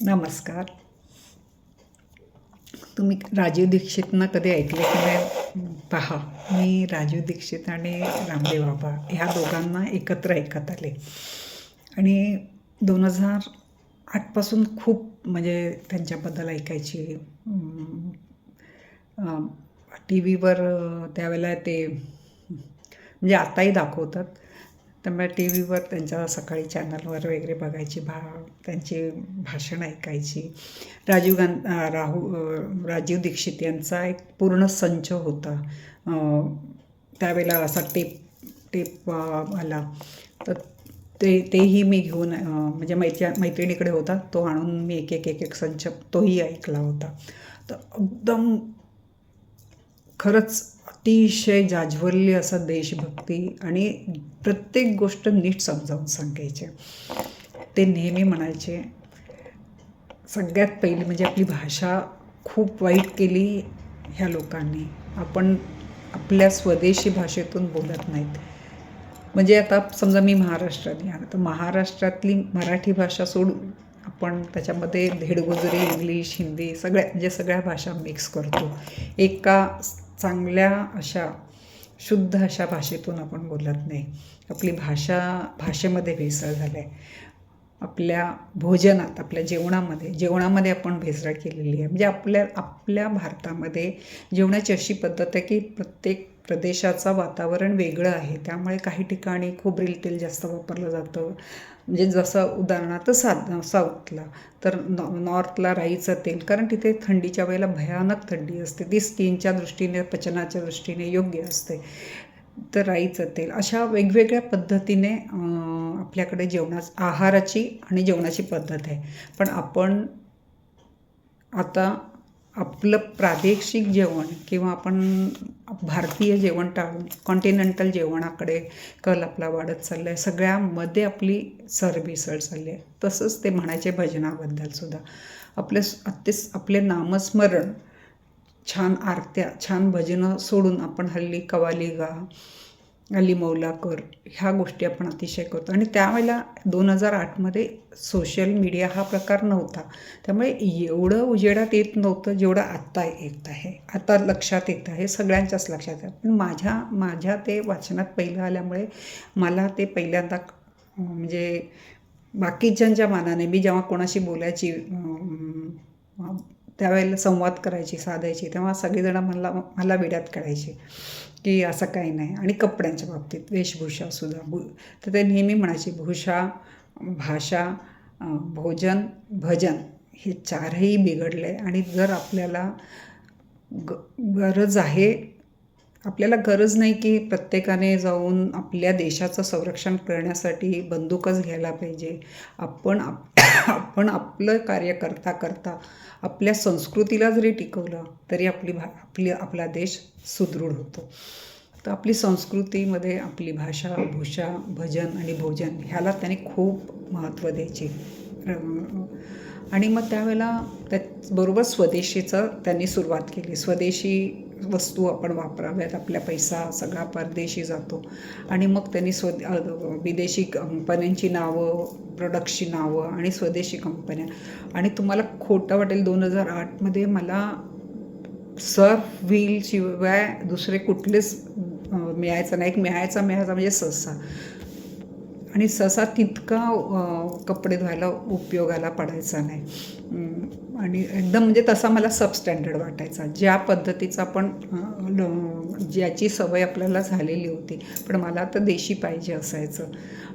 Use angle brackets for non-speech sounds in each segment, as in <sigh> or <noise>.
नमस्कार. तुम्ही राजीव दीक्षितनं कधी ऐकले की नाही? पहा मी राजीव दीक्षित आणि रामदेव बाबा ह्या दोघांना एकत्र ऐकत आले. आणि दोन हजार आठपासून खूप म्हणजे त्यांच्याबद्दल ऐकायची टी व्हीवर त्यावेळेला ते म्हणजे आताही दाखवतात. त्यामुळे टी व्हीवर त्यांच्या सकाळी चॅनलवर वगैरे बघायची भा त्यांची भाषण ऐकायची. राजीव गांध राहू राजीव दीक्षित यांचा एक पूर्ण संच होता. त्यावेळेला असा टेप टेप आला. तर ते तेही मी घेऊन म्हणजे मैत्री मैत्रिणीकडे होता. तो आणून मी एक एक एक एक संच तोही ऐकला होता. तर एकदम खरंच अतिशय जाज्वल्य असं देशभक्ती आणि प्रत्येक गोष्ट नीट समजावून सांगायचे. ते नेहमी म्हणायचे सगळ्यात पहिली म्हणजे आपली भाषा खूप वाईट केली ह्या लोकांनी. आपण आपल्या स्वदेशी भाषेतून बोलत नाहीत. म्हणजे आता समजा मी महाराष्ट्रात आहे तर महाराष्ट्रातली मराठी भाषा सोडून आपण त्याच्यामध्ये धेडगुजरी इंग्लिश हिंदी सगळ्या म्हणजे सगळ्या भाषा मिक्स करतो. एका चांगल्या अशा शुद्ध अशा भाषेतून आपण बोलत नाही. आपली भाषा भाषेमध्ये भेसळ झालं आहे. आपल्या भोजनात आपल्या जेवणामध्ये जेवणामध्ये आपण भेसळ केलेली आहे. म्हणजे आपल्या आपल्या भारतामध्ये जेवणाची अशी पद्धत आहे की प्रत्येक प्रदेशाचं वातावरण वेगळं आहे. त्यामुळे काही ठिकाणी खोबरेल तेल जास्त वापरलं जातं. म्हणजे जसं उदाहरणार्थ सा साऊथला तर नॉ नॉर्थला राईचं तेल कारण तिथे थंडीच्या वेळेला भयानक थंडी असते. ती स्किनच्या दृष्टीने पचनाच्या दृष्टीने योग्य असते. तर राईचं तेल अशा वेगवेगळ्या पद्धतीने आपल्याकडे जेवणाच आहाराची आणि जेवणाची पद्धत आहे. पण आपण आता आपलं प्रादेशिक जेवण किंवा आपण भारतीय जेवण टाळून कॉन्टिनेंटल जेवणाकडे कल आपला वाढत चालला आहे सगळ्यामध्ये आपली सरभिसळ चालली आहे. तसंच ते म्हणायचे भजनाबद्दल सुद्धा. आपले अत्य आपले नामस्मरण छान आरत्या छान भजनं सोडून आपण हल्ली कवाली गा अली मौलाकर ह्या गोष्टी आपण अतिशय करतो. आणि त्यावेळेला दोन हजार आठमध्ये सोशल मीडिया हा प्रकार नव्हता. त्यामुळे एवढं उजेडात येत नव्हतं जेवढं आत्ता येत आहे. आता लक्षात येत आहे सगळ्यांच्याच लक्षात आहे. पण माझ्या माझ्या ते वाचनात पहिलं आल्यामुळे मला ते पहिल्यांदा म्हणजे बाकीच्यांच्या मानाने मी जेव्हा कोणाशी बोलायची त्यावेळेला संवाद करायची साधायची तेव्हा सगळेजणं मला मला विड्यात काढायचे. की असं काही नाही. आणि कपड्यांच्या बाबतीत वेशभूषासुद्धा भू तर ते नेहमी म्हणायचे भूषा भाषा भोजन भजन हे चारही बिघडले आणि जर आपल्याला ग गरज आहे आपल्याला गरज नाही की प्रत्येकाने जाऊन आपल्या देशाचं संरक्षण करण्यासाठी बंदूकच घ्यायला पाहिजे. आपण आप <coughs> आपण आपलं कार्य करता करता आपल्या संस्कृतीला जरी टिकवलं तरी आपली भा आपली आपला देश सुदृढ होतो. तर आपली संस्कृतीमध्ये आपली भाषा भूषा भजन आणि भोजन ह्याला त्याने खूप महत्त्व द्यायचे. आणि मग त्यावेळेला त्याचबरोबर स्वदेशीचं त्यांनी सुरुवात केली. स्वदेशी वस्तू आपण वापराव्यात आपला पैसा सगळा परदेशी जातो. आणि मग त्यांनी स्व विदेशी कंपन्यांची नावं प्रोडक्टची नावं आणि स्वदेशी कंपन्या. आणि तुम्हाला खोटं वाटेल दोन हजार आठमध्ये मला सर्फ व्हीलशिवाय दुसरे कुठलेच मिळायचं नाही. एक मिळायचा मिळायचा म्हणजे सहसा आणि ससा तितका कपडे धुवायला उपयोगाला पडायचा नाही. आणि एकदम म्हणजे तसा मला सबस्टँडर्ड वाटायचा. ज्या पद्धतीचा आपण ज्याची सवय आपल्याला झालेली होती. पण मला तर देशी पाहिजे असायचं.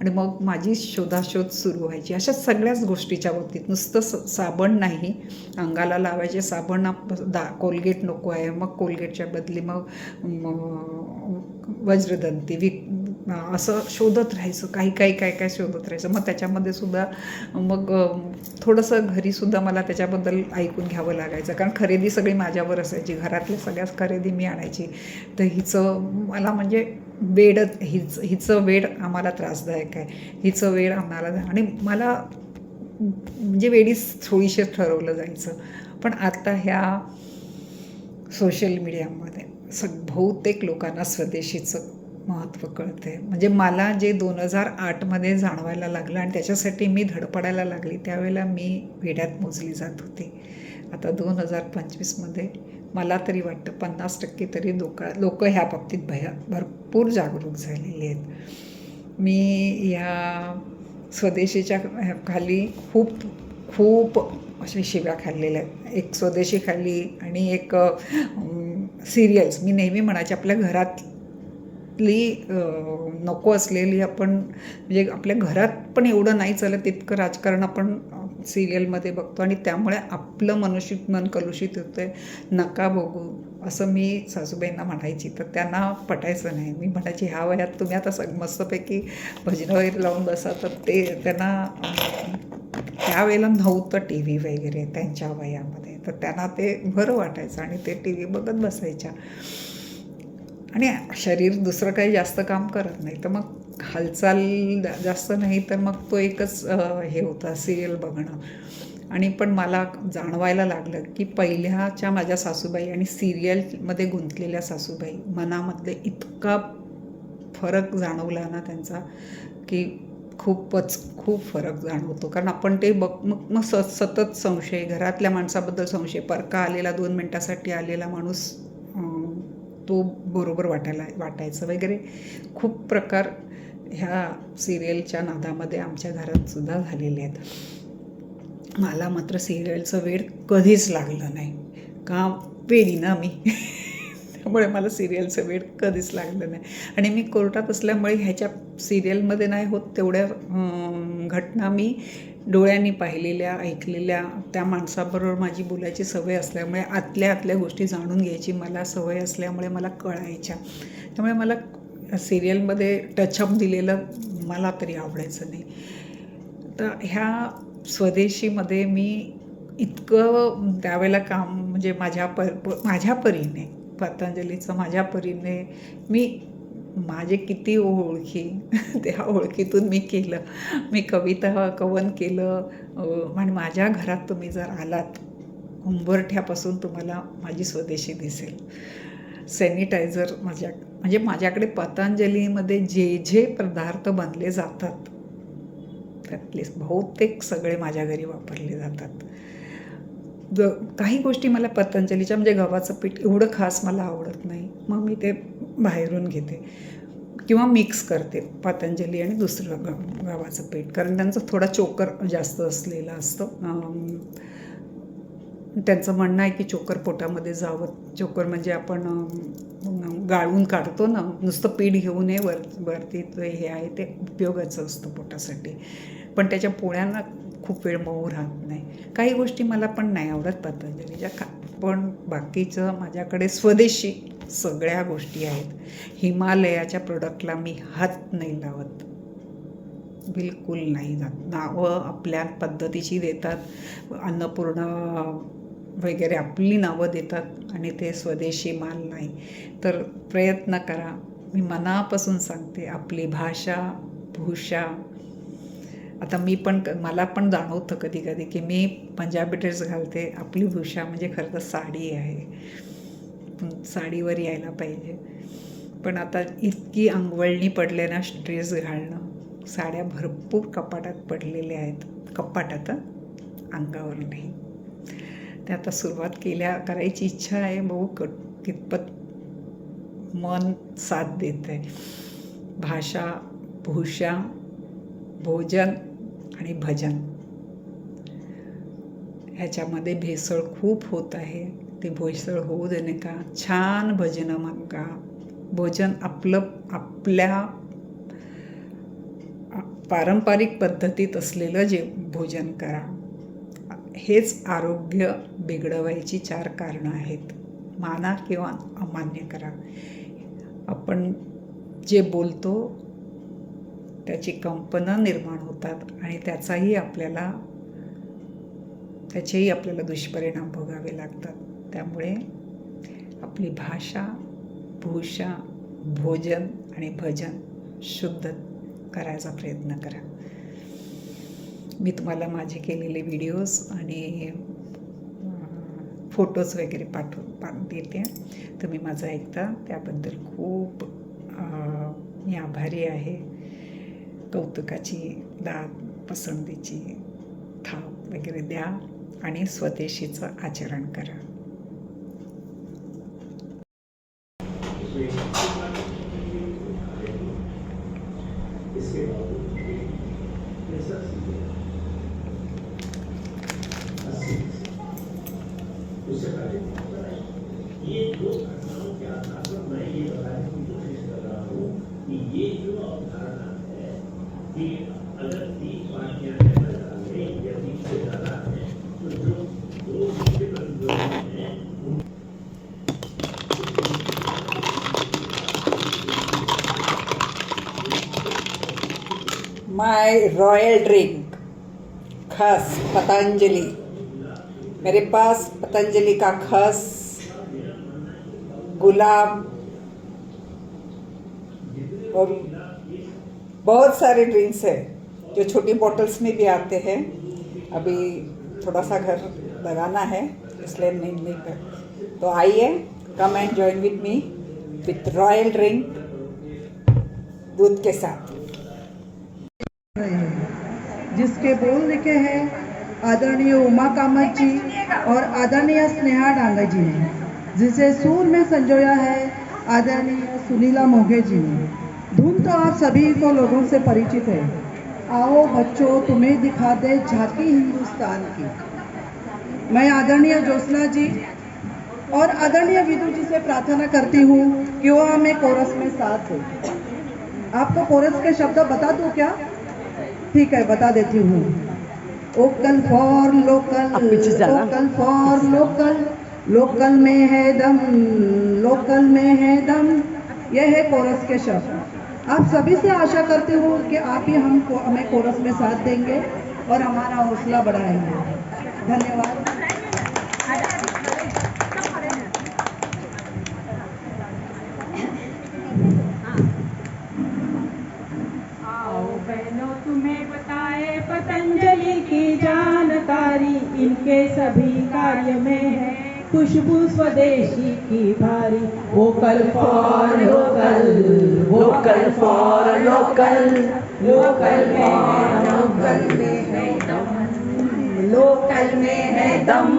आणि मग माझी शोधाशोध सुरू व्हायची. अशा सगळ्याच गोष्टीच्या बाबतीत. नुसतं स साबण नाही. अंगाला लावायचे साबण दा कोलगेट नको आहे. मग कोलगेटच्या बदली मग वज्रदंती विक असं शोधत राहायचं काही काही काय काय शोधत राहायचं. मग त्याच्यामध्ये सुद्धा मग थोडंसं घरीसुद्धा मला त्याच्याबद्दल ऐकून घ्यावं लागायचं. कारण खरेदी सगळी माझ्यावर असायची. घरातल्या सगळ्याच खरेदी मी आणायची. तर हिचं मला म्हणजे वेड हिच हिचं वेड आम्हाला त्रासदायक आहे. हिचं वेड आम्हाला आणि मला म्हणजे वेळीच थोडीशी ठरवलं जायचं. पण आता ह्या सोशल मीडियामध्ये सग बहुतेक लोकांना स्वदेशीचं महत्त्व कळते म्हणजे मला जे दोन हजार आठमध्ये जाणवायला लागलं आणि त्याच्यासाठी मी धडपडायला लागली त्यावेळेला मी वेड्यात मोजली जात होती. आता दोन हजार पंचवीसमध्ये मला तरी वाटतं पन्नास टक्के तरी लोक लोक ह्या बाबतीत भया भरपूर जागरूक झालेली आहेत. मी ह्या स्वदेशीच्या खाली खूप खूप अशा शिव्या खाल्लेल्या आहेत. एक स्वदेशी खाली आणि एक सिरियल्स मी नेहमी म्हणायचे आपल्या घरात आपली नको असलेली आपण म्हणजे आपल्या घरात पण एवढं नाही चालत तितकं राजकारण आपण सिरियलमध्ये बघतो आणि त्यामुळे आपलं मनुष्य मन कलुषित होतं आहे नका बघू असं मी सासूबाईंना म्हणायची. तर त्यांना पटायचं नाही. मी म्हणायची ह्या वयात तुम्ही आता सग मस्तपैकी भजनं वगैरे लावून बसा. तर ते त्यांना त्यावेळेला नव्हतं टी व्ही वगैरे त्यांच्या वयामध्ये. तर त्यांना ते बरं वाटायचं आणि ते टी व्ही बघत बसायच्या. आणि शरीर दुसरं काही जास्त काम करत नाही. तर मग हालचाल जास्त नाही तर मग तो एकच हे होता सिरियल बघणं. आणि पण मला जाणवायला लागलं की पहिल्याच्या माझ्या सासूबाई आणि सिरियलमध्ये गुंतलेल्या सासूबाई मनामधले इतका फरक जाणवला ना त्यांचा की खूपच खूप फरक जाणवतो. कारण आपण ते बघ मग मग स सतत संशय घरातल्या माणसाबद्दल संशय परका आलेला दोन मिनटासाठी आलेला माणूस तो बरोबर वाटायला वाटायचं वगैरे. खूप प्रकार ह्या सिरियलच्या नादामध्ये आमच्या घरात सुद्धा झालेले आहेत. मला मात्र सिरियलचं वेळ कधीच लागलं नाही. का? पेली ना मी. <laughs> त्यामुळे मला सिरियलचं वेळ कधीच लागलं नाही. आणि मी कोर्टात असल्यामुळे ह्याच्या सिरियलमध्ये नाही होत तेवढ्या घटना मी डोळ्यांनी पाहिलेल्या ऐकलेल्या त्या माणसाबरोबर माझी बोलायची सवय असल्यामुळे आतल्या आतल्या गोष्टी जाणून घ्यायची मला सवय असल्यामुळे मला कळायच्या. त्यामुळे मला सिरियलमध्ये टचअप दिलेलं मला तरी आवडायचं नाही. तर ह्या स्वदेशीमध्ये मी इतकं त्यावेळेला काम म्हणजे माझ्या प प- माझ्या परीने पतंजलीचं माझ्या परीने मी माझे किती ओळखी <laughs> त्या ओळखीतून मी केलं. मी कविता कवन केलं. अं, आणि माझ्या घरात तुम्ही जर आलात उंबरठ्यापासून तुम्हाला माझी स्वदेशी दिसेल. सॅनिटायझर माझ्या म्हणजे माझ्याकडे पतंजलीमध्ये जे जे पदार्थ बनले जातात त्यातले बहुतेक सगळे माझ्या घरी वापरले जातात. ज काही गोष्टी मला पतंजलीच्या म्हणजे गव्हाचं पीठ एवढं खास मला आवडत नाही. मग मी ते बाहेरून घेते. किंवा मिक्स करते पतंजली आणि दुसरं ग गव्हाचं पीठ. कारण त्यांचं थोडा चोकर जास्त असलेलं असतं. त्यांचं म्हणणं आहे की चोकर पोटामध्ये जावं. चोकर म्हणजे आपण गाळून काढतो ना. नुसतं पीठ घेऊन ये वर वरती हे आहे ते उपयोगाचं असतं पोटासाठी. पण त्याच्या पोळ्यांना खूप वेळ मऊ राहत नाही. काही गोष्टी मला पण नाही आवडत पतंजलीच्या खा पण बाकीचं माझ्याकडे स्वदेशी सगळ्या गोष्टी आहेत. हिमालयाच्या प्रोडक्टला मी हात नाही लावत. बिलकुल नाही जात. नावं आपल्या पद्धतीची देतात. अन्नपूर्ण वगैरे आपली नावं देतात आणि ते स्वदेशी माल नाही. तर प्रयत्न करा. मी मनापासून सांगते आपली भाषा भूषा आता मी पण क- मला पण जाणवतं कधी कधी की मी पंजाबी ड्रेस घालते. आपली भूषा म्हणजे खरं तर साडी आहे. साडीवर यायला पाहिजे. पण आता इतकी अंगवळणी पडले ना ड्रेस घालणं. साड्या भरपूर कपाटात पडलेल्या आहेत. कपाटात अंगावर नाही. ते आता सुरुवात केल्या करायची इच्छा आहे. बघू कट कितपत मन साथ देत आहे भाषा भूषा भोजन आणि भजन. ह्याच्यामध्ये भेसळ खूप होत आहे. ते भेसळ होऊ देणे का? छान भजनं मागा भोजन आपलं आपल्या पारंपरिक पद्धतीत असलेलं जे भोजन करा. हेच आरोग्य बिघडवायची चार कारणं आहेत. माना किंवा अमान्य करा. आपण जे बोलतो त्याची कंपनं निर्माण होतात आणि त्याचाही आपल्याला त्याचेही आपल्याला दुष्परिणाम भोगावे लागतात. त्यामुळे आपली भाषा भूषा भोजन आणि भजन शुद्ध करायचा प्रयत्न करा. मी तुम्हाला माझे केलेले व्हिडिओज आणि फोटोज वगैरे पाठवून पा देते. तुम्ही माझं ऐकता. त्याबद्दल खूप मी आभारी आहे. कौतुकाची दाद पसंतीची थाप वगैरे द्या आणि स्वदेशीचं आचरण करा Thank you. My royal drink, खस, पतंजलि। मेरे पास पतंजलि का खस, गुलाब, और बहुत सारे ड्रिंक्स है, जो छोटी बॉटल्स में भी आते हैं। अभी थोड़ा सा घर लगाना है, इसलिए नहीं नहीं कर। तो आइए come and join with me with royal drink दूध के साथ। जिसके बोल लिखे हैं आदरणीय उमा कामत जी और आदरणीय स्नेहा डांगा जी ने, जिसे सूर में संजोया है आदरणीय सुनीला मोघे जी ने। धुन तो आप सभी को लोगों से परिचित है। आओ बच्चों, तुम्हें दिखा दे झांकी हिंदुस्तान की। मैं आदरणीय ज्योत्सना जी और आदरणीय विदु जी से प्रार्थना करती हूँ कि वो हमें कोरस में साथ हो आपको कोरस के शब्द बता दूँ क्या? ठीक है बता देती हूँ। Vocal for local vocal for local local में है दम लोकल में है दम। यह है कोरस के शब्द। आप सभी से आशा करते हूँ कि आप ही हम हमें कोरस में साथ देंगे और हमारा हौसला बढ़ाएँगे। धन्यवाद आओ बहनों तुम्हें बताए पतंजलि की जानकारी इनके सभी कार्य में है। खुशबू स्वदेशी की भारी। Vocal for local vocal for local local में है लोकल में है दम। लोकल में है दम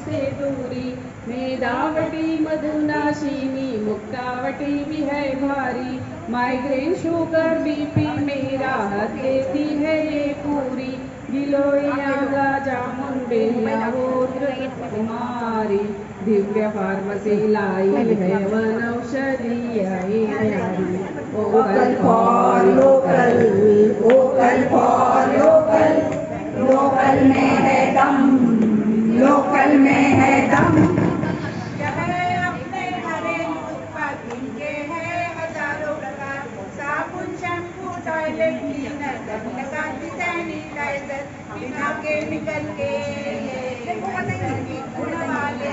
से दूरी मेधावटी मधुनाशिनी मुक्तावटी भी है भारी। माइग्रेन शुगर बीपी में राहत देती है ये पूरी। गिलोया जामुन बेलिया होत्र कुमारी दिव्य फार्मेसी लाई है वन औषधि आई है। Vocal for local vocal for बिना केमिकल के गुण वाले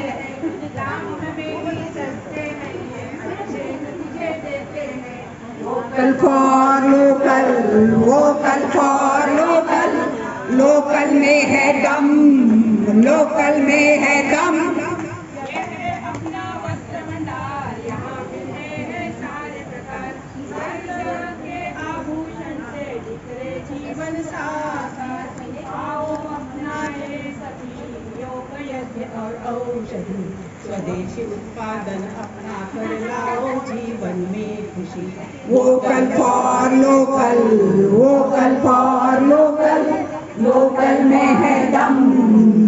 vocal for local vocal for local local में है दम लोकल में है और औषधि, स्वदेशी उत्पादन अपना कर लाओ जीवन में खुशी। Vocal for local vocal for local local में है दम।